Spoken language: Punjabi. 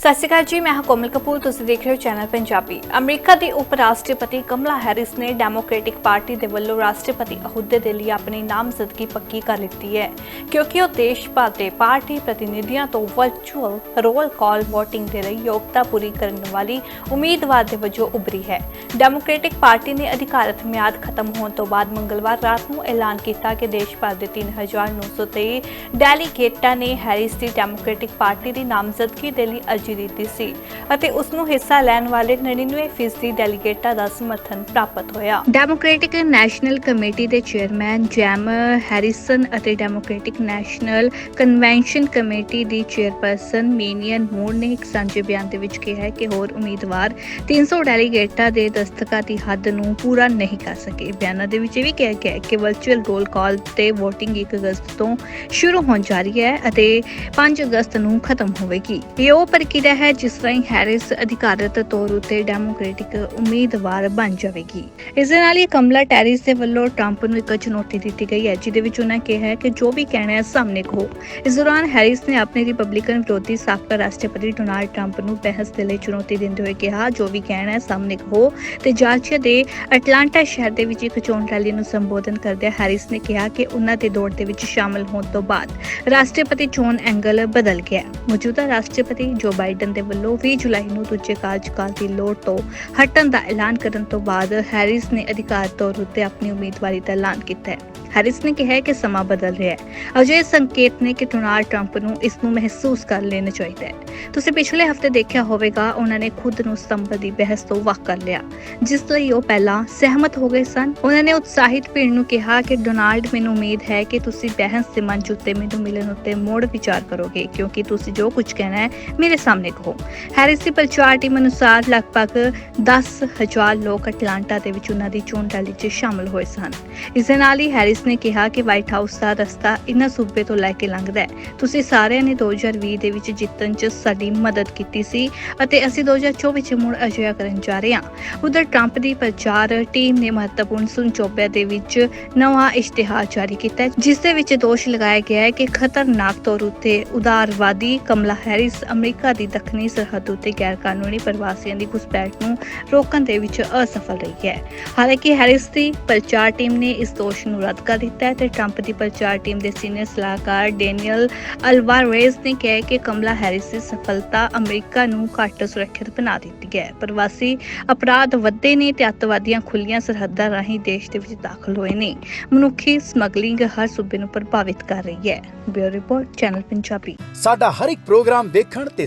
ਸਤਿ ਸ਼੍ਰੀ ਅਕਾਲ ਜੀ, ਮੈਂ ਹਾਂ ਕੋਮਲ ਕਪੂਰ, ਤੁਸੀਂ ਦੇਖ ਰਹੇ ਹੋ ਚੈਨਲ ਪੰਜਾਬੀ। ਅਮਰੀਕਾ ਦੀ ਉਪ ਰਾਸ਼ਟਰਪਤੀ ਕਮਲਾ ਹੈਰਿਸ ਨੇ ਡੈਮੋਕ੍ਰੈਟਿਕ ਪਾਰਟੀ ਦੇ ਵੱਲੋਂ ਰਾਸ਼ਟਰਪਤੀ ਅਹੁਦੇ ਦੇ ਲਈ ਆਪਣੀ ਨਾਮਜ਼ਦਗੀ ਪੱਕੀ ਕਰ ਲਿੱਤੀ ਹੈ, ਕਿਉਂਕਿ ਉਹ ਦੇਸ਼ ਭਰ ਦੇ ਪਾਰਟੀ ਪ੍ਰਤੀਨਿਧੀਆਂ ਤੋਂ ਵਰਚੁਅਲ ਰੋਲ ਕਾਲ VOTING ਦੇ ਲਈ ਯੋਗਤਾ ਪੂਰੀ ਕਰਨ ਵਾਲੀ ਉਮੀਦਵਾਰ ਦੇ ਵਜੋਂ ਉਭਰੀ ਹੈ। ਡੈਮੋਕ੍ਰੈਟਿਕ ਪਾਰਟੀ ਨੇ ਅਧਿਕਾਰਤ ਮਿਆਦ ਖਤਮ ਹੋਣ ਤੋਂ ਬਾਅਦ ਮੰਗਲਵਾਰ ਰਾਤ ਨੂੰ ਐਲਾਨ ਕੀਤਾ ਕਿ ਦੇਸ਼ ਭਰ ਦੇ 3923 ਡੈਲੀਗੇਟਾਂ ਨੇ ਹੈਰਿਸ ਦੀ ਡੈਮੋਕ੍ਰੈਟਿਕ ਪਾਰਟੀ ਦੀ ਨਾਮਜ਼ਦਗੀ ਦੇ ਲਈ ਅਰਜ਼ੀ ਦਿੱਤੀ ਸੀ ਅਤੇ ਉਸ ਨੂੰ ਹਿੱਸਾ ਲੈਣ ਵਾਲੇ 99% ਡੈਲੀਗੇਟਾਂ ਦਾ ਸਮਰਥਨ ਪ੍ਰਾਪਤ ਹੋਇਆ। ਡੈਮੋਕ੍ਰੈਟਿਕ ਨੈਸ਼ਨਲ ਕਮੇਟੀ ਦੇ ਚੇਅਰਮੈਨ ਜੈਮ ਹੈਰਿਸਨ ਅਤੇ ਡੈਮੋਕ੍ਰੈਟਿਕ ਨੈਸ਼ਨਲ ਕਨਵੈਨਸ਼ਨ ਕਮੇਟੀ ਦੀ ਚੇਅਰਪਰਸਨ ਮੀਨੀਅਨ ਮੂਰ ਨੇ ਇੱਕ ਸਾਂਝੇ ਬਿਆਨ ਦੇ ਵਿੱਚ ਕਿਹਾ ਹੈ ਕਿ ਹੋਰ ਉਮੀਦਵਾਰ 300 ਡੈਲੀਗੇਟਾਂ ਦੇ ਦਸਤਕਾਂ ਦੀ ਹੱਦ ਨੂੰ ਪੂਰਾ ਨਹੀਂ ਕਰ ਸਕੇ। ਬਿਆਨਾਂ ਦੇ ਵਿੱਚ ਇਹ ਵੀ ਕਿਹਾ ਗਿਆ ਹੈ ਕਿ ਵਰਚੁਅਲ ਰੋਲ ਕਾਲ ਤੇ VOTING 1 ਅਗਸਤ ਤੋਂ ਸ਼ੁਰੂ ਹੋਣ ਜਾ ਰਹੀ ਹੈ ਅਤੇ 5 ਅਗਸਤ ਨੂੰ ਖਤਮ ਹੋਵੇਗੀ। ਇਹ ਉਹ ਪ੍ਰਕਿਰਿਆ ਹੈ, ਜਿਸ ਰਾਹੀਂ ਹੈਰਿਸ ਅਧਿਕਾਰਤ ਤੌਰ ਉਤੇ ਡੈਮੋਕ੍ਰੈਟਿਕ ਉਮੀਦਵਾਰ ਬਣ ਜਾਵੇਗੀ। ਇਸ ਦੇ ਨਾਲ ਹੀ ਕਮਲਾ ਟੈਰਿਸ ਦੇ ਵੱਲੋਂ ਟਰੰਪ ਨੂੰ ਇੱਕ ਚੁਣੌਤੀ ਦਿੱਤੀ ਗਈ ਹੈ, ਜਿਹਦੇ ਵਿੱਚ ਉਹਨਾਂ ਕਿਹਾ ਕਿ ਜੋ ਵੀ ਕਹਿਣਾ ਹੈ ਸਾਹਮਣੇ ਕਹੋ ਇਸ ਦੌਰਾਨ ਹੈਰਿਸ ਨੇ ਆਪਣੇ ਰਿਪਬਲਿਕਨ ਵਿਰੋਧੀ ਸਾਬਕਾ ਰਾਸ਼ਟਰਪਤੀ ਡੋਨਾਲਡ ਟਰੰਪ ਨੂੰ ਬਹਿਸ ਦੇ ਲਈ ਚੁਣੌਤੀ ਦਿੰਦੇ ਹੋਏ ਕਿਹਾ, ਜੋ ਵੀ ਕਹਿਣਾ ਹੈ ਸਾਹਮਣੇ ਕਹੋ ਤੇ ਜਾਰਜੀਆ ਦੇ ਅਟਲਾਂਟਾ ਸ਼ਹਿਰ ਦੇ ਵਿੱਚ ਇੱਕ ਚੋਣ ਰੈਲੀ ਨੂੰ ਸੰਬੋਧਨ ਕਰਦਿਆਂ ਹੈਰਿਸ ਨੇ ਕਿਹਾ ਕਿ ਉਹਨਾਂ ਦੇ ਦੌੜ ਦੇ ਵਿੱਚ ਸ਼ਾਮਲ ਹੋਣ ਤੋਂ ਬਾਅਦ ਰਾਸ਼ਟਰਪਤੀ ਚੋਣ ਐਂਗਲ ਬਦਲ ਗਿਆ। ਮੌਜੂਦਾ ਰਾਸ਼ਟਰਪਤੀ ਜੋ ਬਾਈ ਬਾਈਡਨ ਦੇ ਵੱਲੋਂ 20 ਜੁਲਾਈ ਨੂੰ ਦੂਜੇ ਕਾਰਜਕਾਲ ਦੀ ਲੋੜ ਤੋਂ ਹਟਣ ਦਾ ਐਲਾਨ ਕਰਨ ਤੋਂ ਬਾਅਦ ਹੈਰਿਸ ਨੇ ਅਧਿਕਾਰ ਤੌਰ ਉੱਤੇ ਆਪਣੀ ਉਮੀਦਵਾਰੀ ਦਾ ਐਲਾਨ ਕੀਤਾ ਹੈ। ਹੈਰਿਸ ਨੇ ਕਿਹਾ ਕਿ ਸਮਾਂ ਬਦਲ ਰਿਹਾ ਹੈ। ਅਜਿਹੇ ਸੰਕੇਤ ਨੇ ਕਿ ਡੋਨਾਲਡ ਟਰੰਪ ਨੂੰ ਇਸ ਨੂੰ ਮਹਿਸੂਸ ਕਰ ਲੈਣਾ ਚਾਹੀਦਾ ਹੈ। ਤੁਸੀਂ ਪਿਛਲੇ ਹਫ਼ਤੇ ਦੇਖਿਆ ਹੋਵੇਗਾ, ਉਹਨਾਂ ਨੇ ਖੁਦ ਨੂੰ ਸਤੰਬਰ ਦੀ ਬਹਿਸ ਤੋਂ ਵੱਖ ਕਰ ਲਿਆ, ਜਿਸ ਲਈ ਉਹ ਪਹਿਲਾਂ ਸਹਿਮਤ ਹੋ ਗਏ ਸਨ। ਉਹਨਾਂ ਨੇ ਉਤਸ਼ਾਹਿਤ ਭੀੜ ਨੂੰ ਕਿਹਾ ਕਿ ਡੋਨਾਲਡ, ਮੈਨੂੰ ਉਮੀਦ ਹੈ ਕਿ ਤੁਸੀਂ ਬਹਿਸ ਦੇ ਮੰਚ ਉੱਤੇ, ਮੈਨੂੰ ਮਿਲਣ ਉੱਤੇ ਮੋੜ ਵਿਚਾਰ ਕਰੋਗੇ, ਕਿਉਂਕਿ ਤੁਸੀਂ ਜੋ ਕੁਝ ਕਹਿਣਾ ਹੈ, ਮੇਰੇ ਸਾਹਮਣੇ ਕਹੋ। ਹੈਰਿਸ ਦੀ ਪ੍ਰਚਾਰ ਟੀਮ ਅਨੁਸਾਰ ਲਗਭਗ 10000 ਲੋਕ ਅਟਲਾਂਟਾ ਦੇ ਵਿੱਚ ਉਹਨਾਂ ਦੀ ਚੋਣ ਰੈਲੀ 'ਚ ਸ਼ਾਮਲ ਹੋਏ ਸਨ। ਇਸ ਦੇ ਨਾਲ ਹੀ ਹੈਰਿਸ ਨੇ ਕਿਹਾ ਕਿ ਵਾਈਟ ਹਾਊਸ ਦਾ ਰਸਤਾ ਇਹਨਾਂ ਸੂਬੇ ਤੋਂ ਲੈ ਕੇ ਲੰਘਦਾ ਹੈ। ਤੁਸੀਂ ਸਾਰਿਆਂ ਨੇ 2020 ਦੇ ਵਿੱਚ ਜਿੱਤਣ 'ਚ ਸਾਡੀ ਮਦਦ ਕੀਤੀ ਸੀ ਅਤੇ ਅਸੀਂ 2024 'ਚ ਮੁੜ ਅਜਿਹਾ ਕਰਨ ਜਾ ਰਹੇ ਹਾਂ। ਉਧਰ ਟਰੰਪ ਦੀ ਪ੍ਰਚਾਰ ਟੀਮ ਨੇ ਮਹੱਤਵਪੂਰਨ ਸੁਨਚੋਬਿਆਂ ਦੇ ਵਿੱਚ ਨਵਾਂ ਇਸ਼ਤਿਹਾਰ ਜਾਰੀ ਕੀਤਾ ਹੈ, ਜਿਸ ਦੇ ਵਿੱਚ ਦੋਸ਼ ਲਗਾਇਆ ਗਿਆ ਹੈ ਕਿ ਖਤਰਨਾਕ ਤੌਰ ਉੱਤੇ ਉਦਾਰਵਾਦੀ ਕਮਲਾ ਹੈਰਿਸ ਅਮਰੀਕਾ ਦੀ ਦੱਖਣੀ ਸਰਹੱਦ ਉੱਤੇ ਗੈਰ ਪ੍ਰਵਾਸੀਆਂ ਦੀ ਘੁਸਪੈਠ ਨੂੰ ਰੋਕਣ ਦੇ ਵਿੱਚ ਅਸਫਲ ਰਹੀ ਹੈ। ਹਾਲਾਂਕਿ ਹੈਰਿਸ ਦੀ ਪ੍ਰਚਾਰ ਟੀਮ ਨੇ ਇਸ ਦੋਸ਼ ਨੂੰ ਰੱਦ ਕਰ ਦਿੱਤਾ ਹੈ ਤੇ ਟਰੰਪ ਦੀ ਪ੍ਰਚਾਰ ਟੀਮ ਦੇ ਸੀਨੀਅਰ ਸਲਾਹਕਾਰ ਡੈਨੀਅਲ ਅਲਵਾਰੇਜ਼ ਨੇ ਕਿਹਾ ਕਿ ਕਮਲਾ ਹੈਰਿਸ ਦੀ ਸਫਲਤਾ ਅਮਰੀਕਾ ਨੂੰ ਘੱਟ ਸੁਰੱਖਿਅਤ ਬਣਾ ਦਿੱਤੀ ਹੈ। ਪ੍ਰਵਾਸੀ ਅਪਰਾਧ ਵੱਧੇ ਨੇ ਤੇ ਅੱਤਵਾਦੀਆਂ ਖੁੱਲੀਆਂ ਸਰਹੱਦਾਂ ਰਾਹੀਂ ਦੇਸ਼ ਦੇ ਵਿੱਚ ਦਾਖਲ ਹੋਏ ਨੇ। ਮਨੁੱਖੀ ਸਮਗਲਿੰਗ ਹਰ ਸੂਬੇ ਨੂੰ ਪ੍ਰਭਾਵਿਤ ਕਰ ਰਹੀ ਹੈ। Bureau report, channel Punjabi. ਸਾਡਾ ਹਰ ਇੱਕ ਪ੍ਰੋਗਰਾਮ ਦੇਖਣ ਤੇ